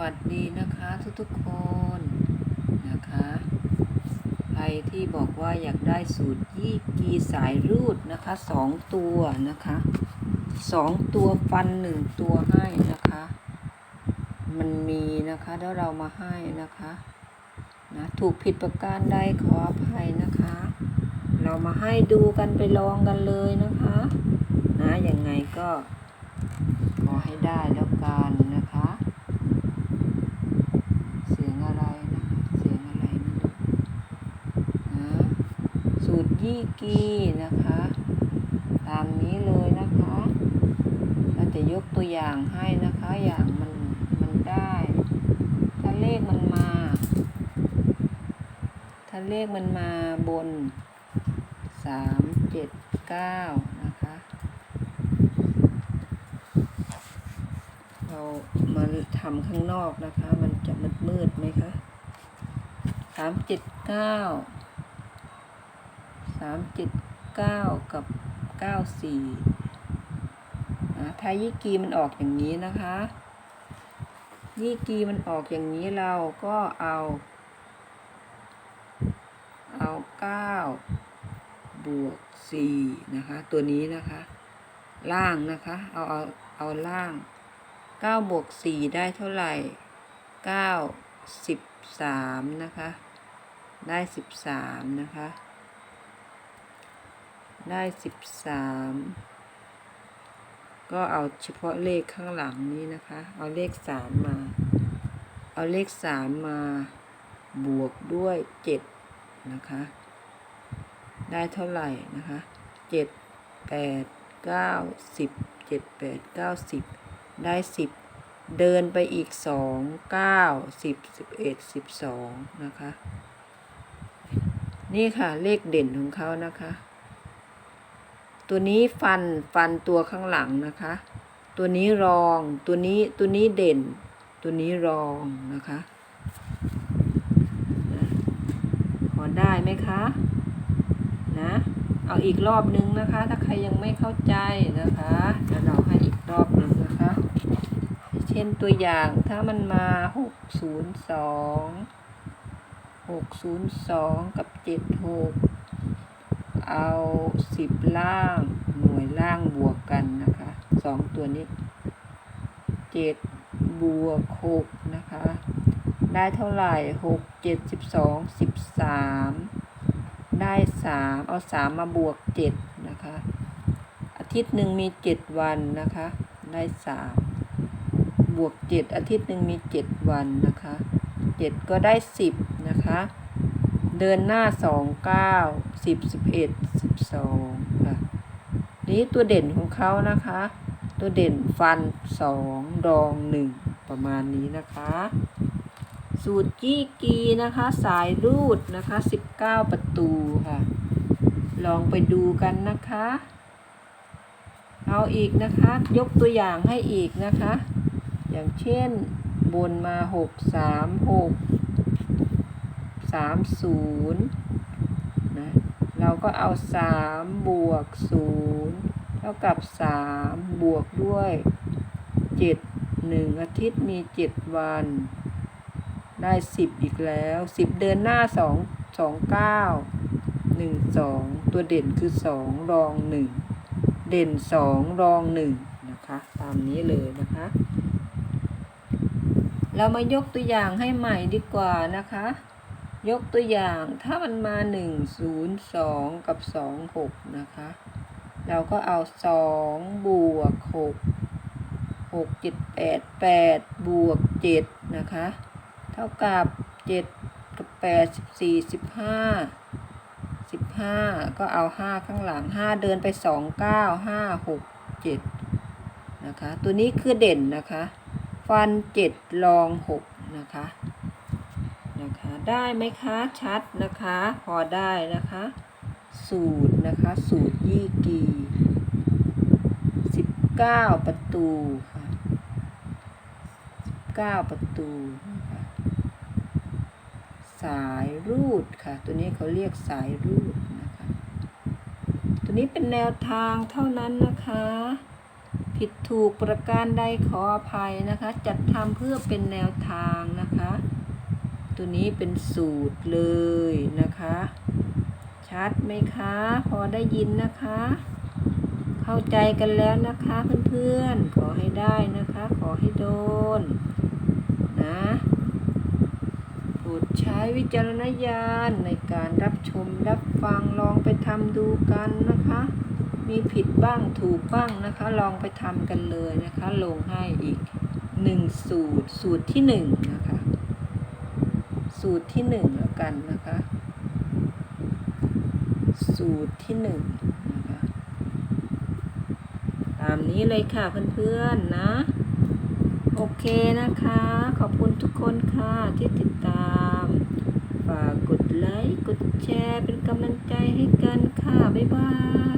วัสดีนะคะทุกๆคนนะคะ ใครที่บอกว่าอยากได้สูตรยี่กีสายรูดนะคะสองตัวนะคะสองตัวฟันหนึ่งตัวให้นะคะ มันมีนะคะแล้วเรามาให้นะคะนะถูกผิดประการใดขออภัยนะคะ เรามาให้ดูกันไปลองกันเลยนะคะ นะยังไงก็ขอให้ได้แล้วกันนะคะ เสียงอะไรนะคะ เสียงอะไรไม่รู้นะสู ตรยี่กีนะคะ ตามนี้เลยนะคะ เราจะยกตัวอย่างให้นะคะ อย่างมันมันได้ ถ้าเลขมันมา ถ้าเลขมันมาบนสามเจ็ดเก้านะคะ เรามาทำข้างนอกนะคะ มันจะมืดมืดไหมคะสามเจ็ดเก้า สามเจ็ดเก้ากับเก้าสี่ถ้ายี่กีมันออกอย่างนี้นะคะ ยี่กีมันออกอย่างนี้เราก็เอา เอาเก้าบวกสี่นะคะ ตัวนี้นะคะ ล่างนะคะ เอาเอาเอาล่างเก้าบวกสี่ได้เท่าไหร่เก้าสิบสามนะคะ ได้สิบสามนะคะ ได้สิบสามก็เอาเฉพาะเลขข้างหลังนี้นะคะ เอาเลขสามมา เอาเลขสามมาบวกด้วยเจ็ดนะคะ ได้เท่าไหร่นะคะเจ็ดแปดเก้าสิบเจ็ดแปดเก้าสิบได้สิบเดินไปอีกสองเก้าสิบสิบเอ็ดสิบสองนะคะ นี่ค่ะเลขเด่นของเขานะคะ ตัวนี้ฟันฟันตัวข้างหลังนะคะ ตัวนี้รองตัวนี้ตัวนี้เด่น ตัวนี้รองนะคะพอได้ไหมคะนะเอาอีกรอบนึงนะคะ ถ้าใครยังไม่เข้าใจนะคะเดี๋ยวเราให้อีกรอบนึงนะคะ เช่นตัวอย่างถ้ามันมาหกศูนย์สองหกศูนย์สองกับเจ็ดหก เอาสิบล่างหน่วยล่างบวกกันนะคะสองตัวนี้เจ็ดบวกหกนะคะ ได้เท่าไหร่หกเจ็ดสิบสองสิบสามได้สามเอาสามมาบวกเจ็ดนะคะ อาทิตย์หนึ่งมีเจ็ดวันนะคะ ได้สามบวกเจ็ดอาทิตย์หนึ่งมีเจ็ดวันนะคะเจ็ดก็ได้สิบนะคะ เดินหน้าสองเก้าสิบสิบเอ็ดสิบสองค่ะนี้ตัวเด่นของเขานะคะ ตัวเด่นฟันสองรองหนึ่งประมาณนี้นะคะ สูตรกี้กีนะคะ สายรูดนะคะ19ประตูค่ะ ลองไปดูกันนะคะ เอาอีกนะคะ ยกตัวอย่างให้อีกนะคะ อย่างเช่นบนมา6 3 6 3 0นะเราก็เอา3บวก0เท่ากับ3บวกด้วย7 1อาทิตย์มี7วัน ได้สิบอีกแล้วสิบเดินหน้าสองสองเก้าหนึ่งสองตัวเด่นคือสองรองหนึ่งเด่นสองรองหนึ่งนะคะ ตามนี้เลยนะคะ เรามายกตัวอย่างให้ใหม่ดีกว่านะคะ ยกตัวอย่างถ้ามันมาหนึ่งศูนย์สองกับสองหกนะคะ เราก็เอาสองบวกหกหกเจ็ดแปดแปดบวกเจ็ดนะคะ เท่ากับเจ็ดกับแปดสิบสี่สิบห้าสิบห้าก็เอาห้าข้างหลังห้าเดินไปสองเก้าห้าหกเจ็ดนะคะ ตัวนี้คือเด่นนะคะ ฟันเจ็ดรองหกนะคะ ได้ไหมคะ ชัดนะคะ พอได้นะคะ สูตรนะคะ สูตรยี่กีสิบเก้าประตูค่ะสิบเก้าประตูนะคะสายรูดค่ะ ตัวนี้เขาเรียกสายรูดนะคะ ตัวนี้เป็นแนวทางเท่านั้นนะคะ ผิดถูกประการใดขออภัยนะคะ จัดทำเพื่อเป็นแนวทางนะคะ ตัวนี้เป็นสูตรเลยนะคะ ชัดไหมคะ พอได้ยินนะคะ เข้าใจกันแล้วนะคะเพื่อนๆ ขอให้ได้นะคะ ขอให้โดน นะโปรดใช้วิจารณญาณในการรับชมรับฟังลองไปทำดูกันนะคะ มีผิดบ้างถูกบ้างนะคะ ลองไปทำกันเลยนะคะ ลงให้อีกหนึ่งสูตรสูตรที่หนึ่งนะคะ สูตรที่หนึ่งแล้วกันนะคะ สูตรที่หนึ่งนะคะ ตามนี้เลยค่ะเพื่อนๆนะ โอเคนะคะ ขอบคุณทุกคนค่ะที่ติดตาม ฝากกดไลค์ กดแชร์เป็นกำลังใจให้กันค่ะ บ๊ายบาย